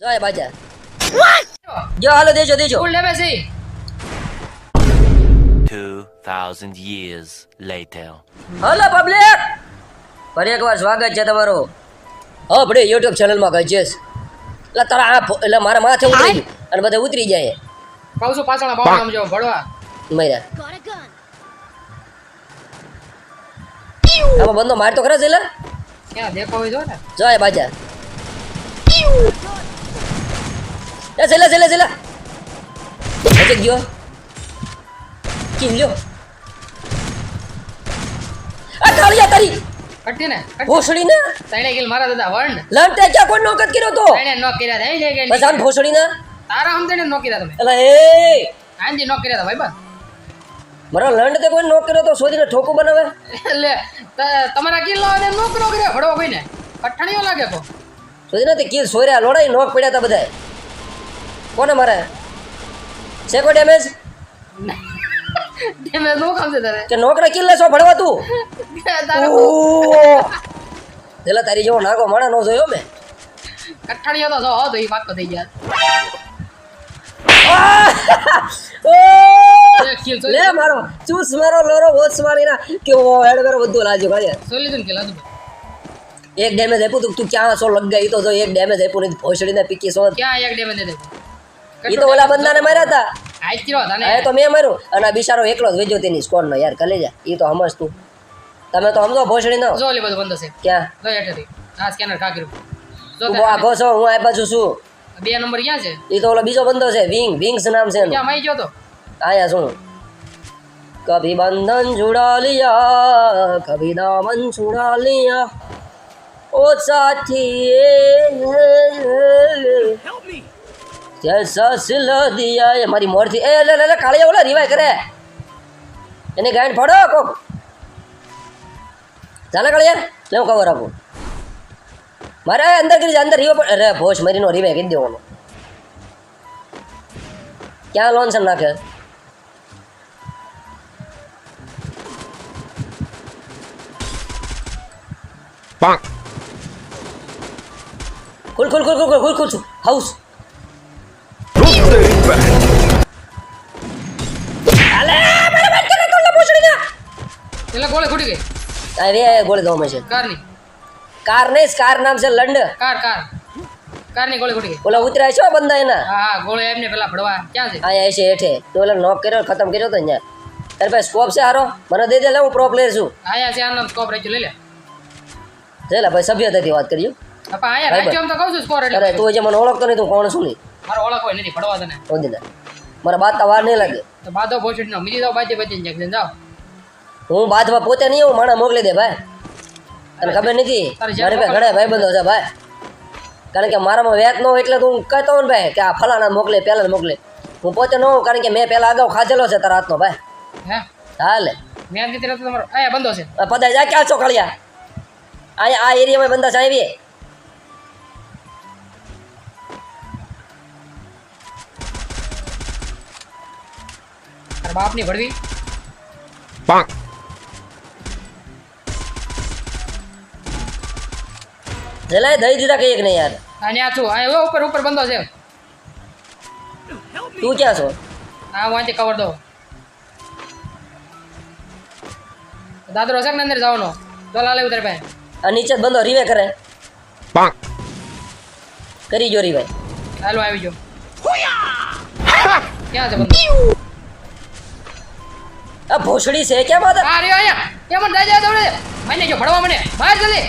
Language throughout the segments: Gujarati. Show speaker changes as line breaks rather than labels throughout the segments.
જાય બાજા. જો હાલો દેજો દેજો.
ફૂલ લેવે છે
2,000 years later.
હાલો પબ્લિક ફરી એકવાર સ્વાગત છે તમારું. હા ભડે યુટ્યુબ ચેનલમાં ગઈ છે. એટલે તારા આ એટલે મારા માથે ઉતરી અને બધા ઉતરી જાય.
કહું છું પાછળ બાવન આમ જો ભડવા
મર્યા આમાં બંધો મારતો ખરા છે એટલે
ક્યાં દેખો હોય જો ને.
જાય બાજા. એ છેલ્લા છેલ્લા છેલ્લા બચી ગયો. કિલ લ્યો. આ કાળિયા તારી.
કટી ને.
ભોસડી ને?
તણે કિલ મારા દાદા વણ.
લંટે ક્યાં કોઈ નોકત કર્યો તો?
તણે નો કર્યા હે, હે, હે.
બસ આમ ભોસડી ને?
તારા હમ તણે નો કર્યા તમે.
એટલે એ.
આંજી નો કર્યા ભાઈ બા
મારો લંડ તે કોઈ કર્યો તો શોધીને ઠોકો બનાવે?
એટલે તમારા કિલ લાવે ને નો કરો કર્યા કોઈને? કઠણીઓ લાગે તો
શોધીને તે કિલ સોર્યા લોડાઈ નોક પડ્યા હતા બધાય. કોને મારે? છે કોઈ ડેમેજ
ડેમેજ નો કામ છે તારે.
કે નોકરા કિલ લેશો ભણવા તું? પેલા તારી જેવો નાગો માણા નો જોયો મેં.
કઠણીઓ તો જો તો ઈ પાક્કો થઈ ગયા.
લે મારો ચૂસ મારો લોરો વોચ મારીના કેવો હેડ મેરો બધું લાજો
ભાઈ સોલી ને કિલ
એક ડેમેજ આપ્યું તું તું ક્યાં સો લગ ગઈ તો જો એક ડેમેજ આપ્યું નહીં ભોસડીને પીકી સો
ક્યાં એક ડેમેજ દે
એ તો ઓલા બંદાને માર્યા હતા તો મેં માર્યું અને બિચારો એકલો જ વેજો તેની સ્કોર નો યાર કલેજા એ તો સમજ તું તમે તો સમજો ભોસડી નો.
જો બધું બંધ છે.
ક્યાં?
હા સ્કેનર કાકી જો
હું આખો છો હું આ બાજુ છું.
બે નંબર ક્યાં છે?
એ તો ઓલો બીજો બંધો છે વિંગ વિંગ્સ નામ છે
ક્યાં માઈ ગયો તો?
આયા શું કભી બંધન છુડા લિયા કભી દામન છુડા લિયા ઓ સાથી એ મારી મોરથી એ લે લે કાળિયા ઓલા રીવાય કરે એને ગાયન ફાડો કોક ચાલે કાળિયા લે હું ખબર આપું મારે અંદર કરી અંદર રીવો અરે ભોશ મરીનો રીવે કરી દેવાનો ક્યાં લોન છે નાખે ખુલ ખુલ ખુલ ખુલ ખુલ ખુલ ખુલ હાઉસ અરે ગોળી દો છે
કારની.
કાર નહીં કાર નામ છે લંડ.
Car car. કારની ગોળી ગોળી
ઓલા ઉતર્યા છો બંદા એના?
હા હા ગોળે એમને પેલા ભડવા. ક્યાં છે?
અહીંયા છે હેઠે. તો ઓલા નોક કર્યો ખતમ કર્યો તો અહીંયા. તારે ભાઈ સ્કોપ છે હારો? મને દે દે લે હું પ્રો પ્લેયર છું.
આયા છે આનો સ્કોપ રાખજો લઈ લે.
લે ભાઈ સભ્યતાથી વાત કર્યું
અપા આયા રાખજો એમ તો કહું છું સ્કોર
અરે તું જે મને ઓળખતો નહીં તું કોણ શું નહીં?
મારો ઓળખ હોય નથી ભડવા તને.
ઓજી દે મારા બાદતા વાર નહીં લાગે.
તો બાદો પહોંચી નો બીજી દો બાજી બચી જાય જાઓ.
હું બાદમાં પોતે નહીં હું માણા મોકલી દે ભાઈ. તને ખબર નથી? મારી પાસે ઘણા ભાઈ બંધો છે ભાઈ. કારણ કે મારામાં વ્યાજ ન હોય એટલે તો હું કહેતો ને ભાઈ કે આ ફલાણા મોકલે પહેલાં મોકલે. હું પોતે ન હોઉં કારણ કે મેં પહેલાં અગાઉ ખાધેલો છે તારા હાથનો ભાઈ. હાલે.
મેં કીધું તો તમારો આયા બંધો છે.
પદાય જા ક્યાં છો કળિયા અહીંયા આ એરિયામાં બંધા છે આવી
બાપની ભડવી
જેલાય દઈ દીધા કઈ એક નહીં યાર.
અને આ છું આ ઉપર ઉપર બંધો છે.
તું ક્યાં છો?
હા હું અહીંથી કવર દો દાદરો છે કે અંદર જવાનો? તો લાલે ઉતરે ભાઈ
આ નીચે જ બંધો રીવે કરે. કરી જો રીવે.
હાલો આવી જો ક્યાં છે બંધો?
આ ભોસડી છે ક્યાં બાદ?
આ રહ્યો અહીંયા. કેમ મને જાય દોડે મને જો ભણવા મને. માર જલ્દી.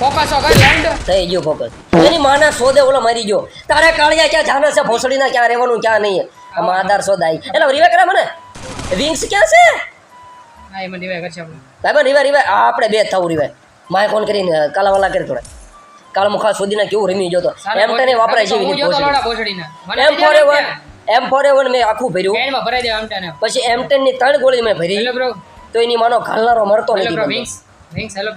ફોકસ ગઈ લેન્ડ
થઈ ગયો ફોકસ. એની માના સોદે ઓલો મારી ગયો. તારે કાળિયા ક્યાં જાના છે ભોસડીના ક્યાં રહેવાનું ક્યાં નહીં. આમાં આધાર સોદાઈ એટલે રિવે કરે મને? વિંગ્સ ક્યાં છે?
હા એમાં રિવે કરશે આપણે.
રિવે રીવે આપણે બે થવું રીવે માય કોણ કરીને કાલાવાલા કરી થોડા. કાળ મુખા સુધીને કેવું રમી ગયો તો એમ તને વાપરાય
જોતો. મને
એમ ફોર એવન એમ ફોર એવન મેં આખું ભર્યું. પછી એમ ટેનની ત્રણ ગોળી મેં ભરી. તો એની માનો ઘાલનારો મરતો નથી
હેલો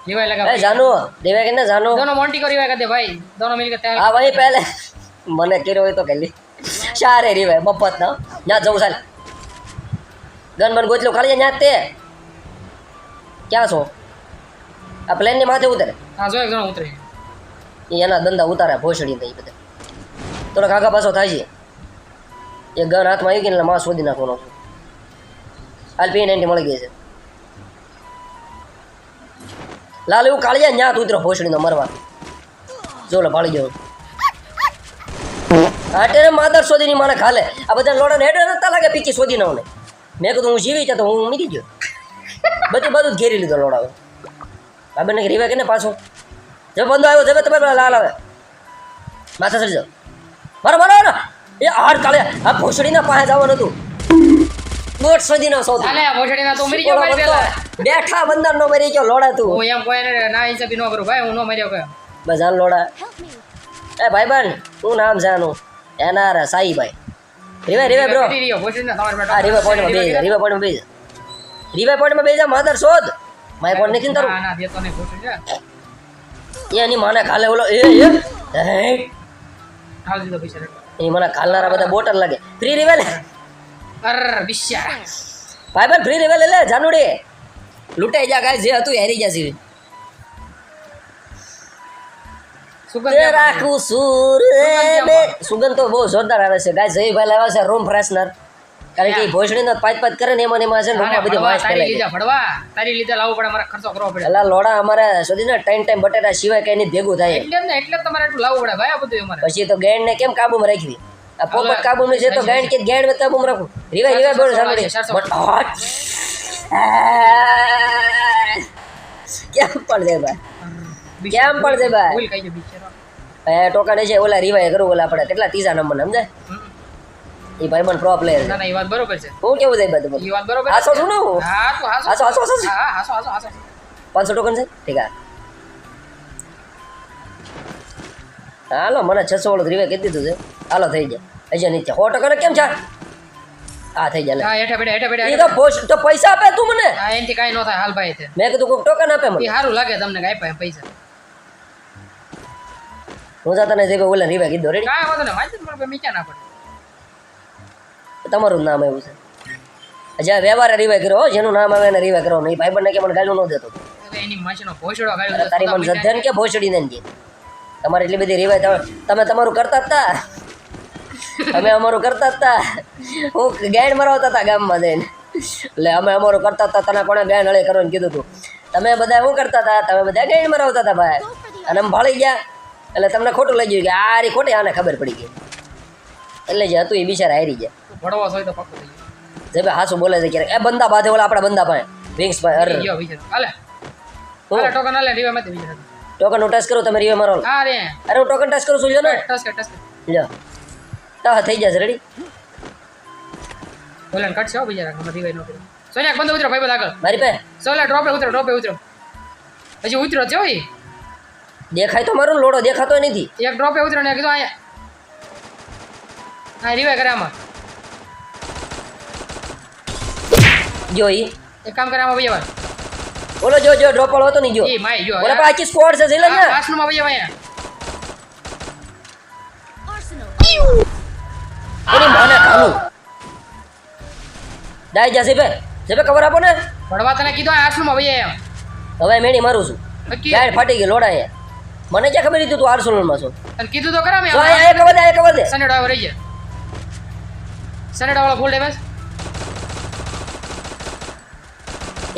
બ્રો રિવાય લગા
એ જાનો દેવે કે ના જાનો
दोनों मोंटी को रिवाय कर दे भाई दोनों मिलकर तैयार
હા ભાઈ પહેલે મને કર્યો હોય તો કરી સારે રીવે મફત ના ત્યાં જવું ચાલ ગન બન ગોચલો ખાલી ત્યાં જ તે ક્યાં છો આ પ્લેનની માથે ઉતરે
હા જો એક જણો ઉતરી
એ એના ધંધા ઉતારે ભોસડી નહીં બધા થોડો કાકા પાછો થાય છે એ ગન હાથમાં આવી ગઈ ને એટલે માં શોધી નાખવાનો છું હાલ પી નાઇન્ટી મળી ગઈ છે લાલ એવું કાળિયા તું ઉતરો ભોસડીનો મરવા. જો લે પાડી ગયો આટે માદર શોધીની માને ખાલે. આ બધા લોડાને હેડે નતા લાગે પીકી શોધી ના ને મેં કીધું, હું જીવી છે તો હું મીરી ગયો. બધું બધું ઘેરી લીધો લોડાવે બાબરને રીવા કે ને પાછો. જે બંધો આવ્યો જવે તમે લાલ આવે. માથે ચડી જાઓ. મારો મારો ને એ આડ કાળે આ ભોસડીના પાસે જવાનું હતું. ગોટ નો સૌથી
અલે આ ના તો મરી ગયો ભાઈ પેલા.
બેઠા બંદર નો મરી ગયો લોડા તું.
હું એમ કોઈ ના હિસાબી નો કરું. ભાઈ હું નો મર્યો
કે બજાર લોડા એ ભાઈ બન હું નામ જાનું આનું? એના રે સાઈભાઈ રીવે રીવે બ્રો
રહ્યો ભોસડીના તમારે બેઠો.
આ રીવે પોઈન્ટમાં બે રીવે પોઈન્ટમાં બે રીવે પોઈન્ટમાં બે જા માદર શોધ. માય પોઈન્ટ નથી તારું?
ના ના દેતો નહીં ફોટો
જા એની માને ખાલે ઓલો એ એ. હે
હાલ દીધો પૈસા.
એ મને ખાલનારા બધા બોટલ લાગે. ફ્રી રીવે લે?
અર બિસ્યા
ભાઈબંધ ફ્રી રીવે લે જાનુડી. લૂંટાઈ જા ગાય જે હતું હેરી ગયા છે
સુગંધ
રાખું સુર સુગંધ તો બહુ જોરદાર આવે છે. ગાય જયભાઈ લાવ્યા છે રૂમ ફ્રેશનર કારણ કે ભોસડીનો પાંચ પાંચ કરે ને એમાં એમાં છે ને બધી વાસ
તારી લીધા ફડવા તારી લીધા લાવવું પડે અમારે ખર્ચો કરવો પડે.
એટલે લોડા અમારે સુધી ને ટાઈમ ટાઈમ બટેટા સિવાય કઈ નહીં ભેગું થાય.
એટલે એટલે તમારે એટલું લાવવું પડે ભાઈ આ બધું અમારે.
પછી તો ગેંડ ને કેમ કાબુમાં રાખવી? પોપટ કાબુમાં છે તો ગેંડ કે ગેંડ ને કાબુમાં રાખું. રીવાય રીવાય બોલ સાંભળે બટ કેમ પણ દે ભાઈ કેમ પણ દે ભાઈ?
ભૂલ કઈ ગયો બિચારો
એ ટોકન છે ઓલા રીવાય કરું ઓલા આપણે. કેટલા ત્રીજા નંબર સમજાય. એ ભાઈ પણ પ્રો પ્લેયર
ના ના એ વાત બરોબર છે.
હું કેવું જાય બધું
એ વાત બરોબર
હાસો છું ને હું?
હા તો હાસો.
હાસો હાસો હાસો
હાસો. હાસો હાસો
પાંચસો ટોકન છે? ઠીક છે હાલો મને છસો વાળું રીવે કહી દીધું છે. હાલો થઈ જાય હજી નીચે સો ટકા કેમ છે? હા થઈ જાય
હા હેઠા બેઠા હેઠા
એ
બેઠા
તો પોસ- તો પૈસા આપે તું મને?
હા એનથી કાંઈ ન થાય હાલ ભાઈ છે
મેં કીધું કોઈક ટોકન આપે મને.
સારું લાગે તમને કાંઈ પાય પૈસા.
હું જાતા ને જઈ ઓલા રીવે કીધું રેડી
કાંઈ વાંધો ને મારી પણ મીચા ના પડે.
તમારું નામ એવું છે. જ્યાં વ્યવહાર રીવે કર્યો જેનું નામ આવે એને રીવે કરો નહીં ભાઈ બંને કે મને ગાળું ન દેતો.
એની માછીનો ભોસડો ગાળ્યો
તારી મને જધ્ધન કે ભોસડી ને કે? તમારે એટલી બધી રિવાય તમે તમે તમારું કરતા હતા અમે અમારું કરતા જ તા. હું ગાયડ મરાવતા હતા ગામમાં જઈને. એટલે અમે અમારું કરતા હતા તને કોણે ગાયણ હળે કરવાનું કીધું હતું તમે બધા શું કરતા હતા તમે બધા ગાયણ મરાવતા હતા ભાઈ. અને અમે ભાળી ગયા. એટલે તમને ખોટું લઈ ગયું કે આ રી ખોટી આને ખબર પડી ગઈ. એટલે જે હતું એ બિચારા હારી ગયા. જે ભાઈ હાસું બોલે છે ક્યારેક. એ બંદા બાધે ઓલા આપણા બંદા ભાઈ વિંગ્સ ભાઈ અરે?
ટોકન હાલે રીવા માંથી બિચારો
ટોકન ટચ કરું તમે રીવે મારો
હા રે
અરે હું ટોકન ટચ કરું છું લ્યો ને
ટસ કે ટસ કે
લ્યો તા થઈ જશે રેડી
બોલે કટશે હો બિચારા હમણાં રીવાય ન કર્યું સોનિયા બંધ ઉતરો ભાઈ બધા આગળ
મારી પે
સોલા ડ્રોપે ઉતરો ડ્રોપે ઉતરો પછી ઉતરો છે હોય
દેખાય તો મારો ને લોડો દેખાતો નથી
એક ડ્રોપે ઉતરો ને કીધું અહીંયા હા રીવાય કરે આમાં
જો ઈ
એક કામ કરે આમાં ભાઈ આવા
બોલો જો જો ડ્રોપ વાળો તો નહીં જો.
એ માય જો
બોલે સ્કોડ છે જઈ લે ને?
આસનમાં ભાઈ ભાઈ અહીંયા
એની મને ખાલું ડાઈ જશે બે જબે કવર આપો ને?
પડવા તને કીધું આ માં ભાઈ
હવે મેણી મારું છું.
નક્કી
ફાટી ગઈ લોડા યાર મને ક્યાં ખબર હતી તું આર્સેનલમાં છો?
તને કીધું તો ખરા મેં
આ કવર દે અહીંયા કવર દે
સનેડા રહી જાય સનેડા વાળો ફૂલ ડેમેજ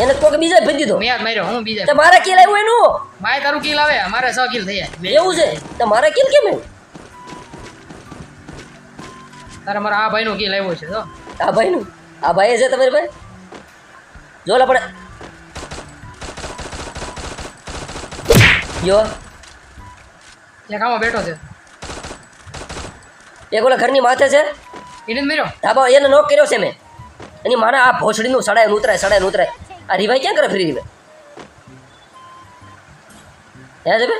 એને કોક બીજા ભેજી દીધો.
મેં માર્યો હું બીજા
કિલ આવ્યું એનું?
માય તારું કિલ આવે મારે છ કિલ થઈ જાય
એવું છે? તો મારે કિલ કેમ આવ્યું?
તારે મારા આ ભાઈનો કિલ આવ્યો છે તો
આ ભાઈનું? આ ભાઈ છે તમારી ભાઈ જો લા પડે. યો
એક આમાં બેઠો છે.
એક ઓલા ઘરની માથે છે.
એને જ માર્યો?
ધાબા એને નોક કર્યો છે મેં. એની માના આ ભોસડીનું સડાય ઉતરાય સડાય ઉતરાય. આ રીવાય ક્યાં કરે ફ્રી રીવાય હે છે બે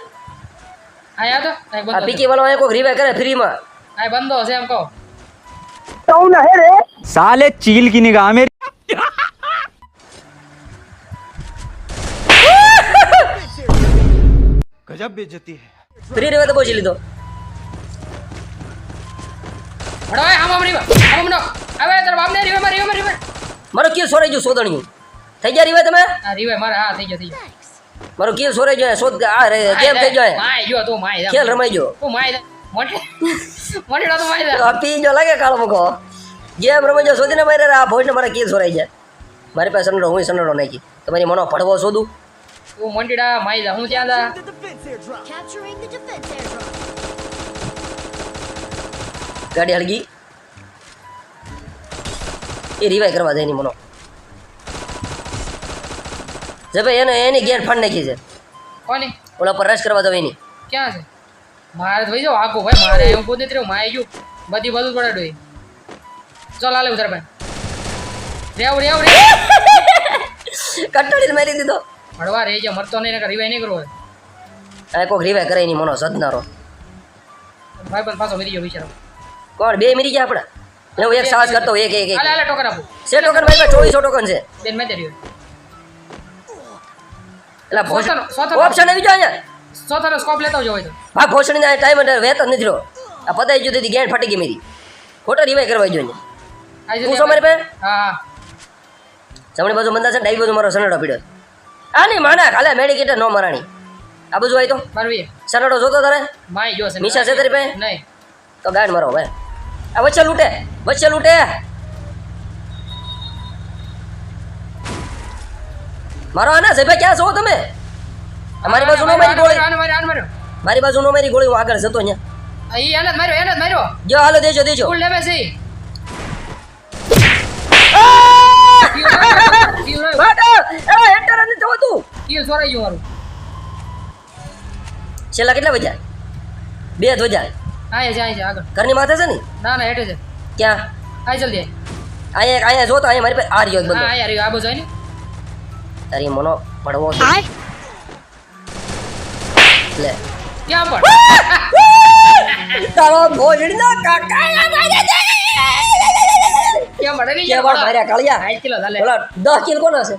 આ યાદ આ
આ
બંધો છે.
પીકી વાળો અહીંયા કોઈક રીવાય કરે ફ્રીમાં
આ બંધો છે એમ કહો
साले चील की निगाह में गजब बेइज्जती है
ફ્રી રીવાય તો પહોંચી લીધો
ભડો આમ આમ રીવા આમ આમ નો હવે તારા બાપને રીવા માં રીવા માં રીવા
મારો કિલ સોરાઈ ગયું સોદણિયું થઈ ગયા રીવાય તમે
આ રીવાય મારે હા થઈ ગયો થઈ ગયો.
મારો કિલ સોરે જાય શોધ આ રે ગેમ થઈ જાય
માય જો તો માય જા.
ખેલ રમાઈ ગયો.
તું માય મોટે મોટી તો માય જા.
આ પી જો લાગે કાળો મૂકો ગેમ રમાઈ જાય શોધીને મારે આ ભોજને મારા કિલ સોરાઈ જાય મારી પાસે સનડો હું સનડો નાખી. તમારી મનો પડવો શોધું?
તું મોટીડા માય જા હું ત્યાં જા.
ગાડી હળગી. એ રિવાય કરવા જાય ની મનો. જે ભાઈ એને એની ગેર ફાડ નાખી છે.
કોની?
ઓલા પર રશ કરવા જાવ એની.
ક્યાં છે? મારે તો ભાઈ જો આખો ભાઈ મારે હું પોતે જ રહ્યો માય ગયું. બધી બધું પડે ડોઈ ચાલ આલે ઉતર ભાઈ. રેવ રેવ રે
કંટાળીને મારી દીધો.
હળવા રે છે મરતો નહીં નકર રિવાય નહીં કરવો
આ કોક રિવાય કરે નહીં મનો સદનારો.
ભાઈ પણ પાછો મરી ગયો બિચારો
કોણ? બે મરી ગયા આપણે. હું એક સાહસ કરતો એક એક એક.
આલે આલે ટોકન આપું.
છે ટોકન ભાઈ ચોવીસો ટોકન છે.
બેન મેં રહ્યો
એટલે. ઓપ્શન આવી જાય
સોથાનો સ્કોપ લેતો જ હોય તો.
ભાગ ભોસડીના ટાઈમ અને વેત જ નથી રહ્યો આ પતાઈ જુદી હતી ગેંડ ફાટી ગઈ મેરી. ખોટા રિવાય કરવા જોઈએ તું છો મારી પાસે?
હા હા.
જમણી બાજુ મંદા છે ડાબી બાજુ મારો સનડો પીડ્યો આ નહીં માના ખાલે મેડિકેટર નો મરાણી. આ બાજુ આવી તો.
મારવી
સનડો જોતો તારે?
માય જો છે
મીશા છે તારી પાસે?
નહીં.
તો ગાડ મારો ભાઈ આ વચ્ચે લૂટે વચ્ચે લૂટે. મારો આના છે ભાઈ ક્યાં છો તમે? અમારી બાજુ નો મારી ગોળી. મારી બાજુ નો મારી ગોળી હું આગળ જતો અહીંયા.
અહીં એને જ માર્યો એને જ માર્યો
જો હાલો દેજો દેજો.
ફૂલ લેવે છે
છેલ્લા કેટલા વજ્યા બે જ વજ્યા
આય છે આય છે આગળ.
ઘરની માથે છે ને?
ના ના હેઠે છે.
ક્યાં?
આય જલ્દી.
અહીંયા અહીંયા જોતો અહીંયા મારી પાસે આ રહ્યો
આ યાર આ ને
તારી મનો પડવો છે. લે.
ક્યાં પણ?
તારો ભોજડીનો કાકા
ક્યાં મળે નહીં
કે વાર માર્યા કાળિયા.
આય કિલો ચાલે.
બોલા દસ કિલ કોના છે?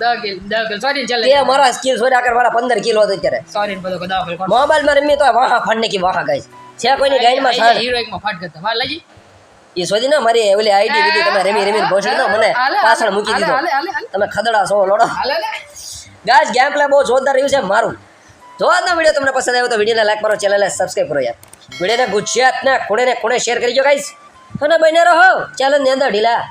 દસ કિલ દસ કિલ. સોરી ચાલે.
તે મારા સ્કિલ સોડા કર મારા પંદર કિલો હતો અત્યારે.
સોરી બધો દસ
મોબાઈલમાં રમી તો વાહા ફાડને કી વાહા ગાઈસ છે. કોઈની
હીરો એકમાં ફાટ કરતા. લાગી.
એ શોધી ને મારી ઓલી આઈડી દીધી તમે રેમી રેમી ભોસડી દો મને પાછળ મૂકી દીધો. તમે ખદડા છો લોડો. ગાઈસ ગેમ પ્લે બહુ જોરદાર રહ્યું છે મારું. જો આજનો વીડિયો તમને પસંદ આવ્યો તો વિડીયોને લાઈક કરો ચેનલને સબસ્ક્રાઈબ કરો યાર. વિડીયોને ગુજરાતના ખૂણે ને ખૂણે શેર કરી દો ગાઈસ. અને બને રહો ચેનલની અંદર ઢીલા.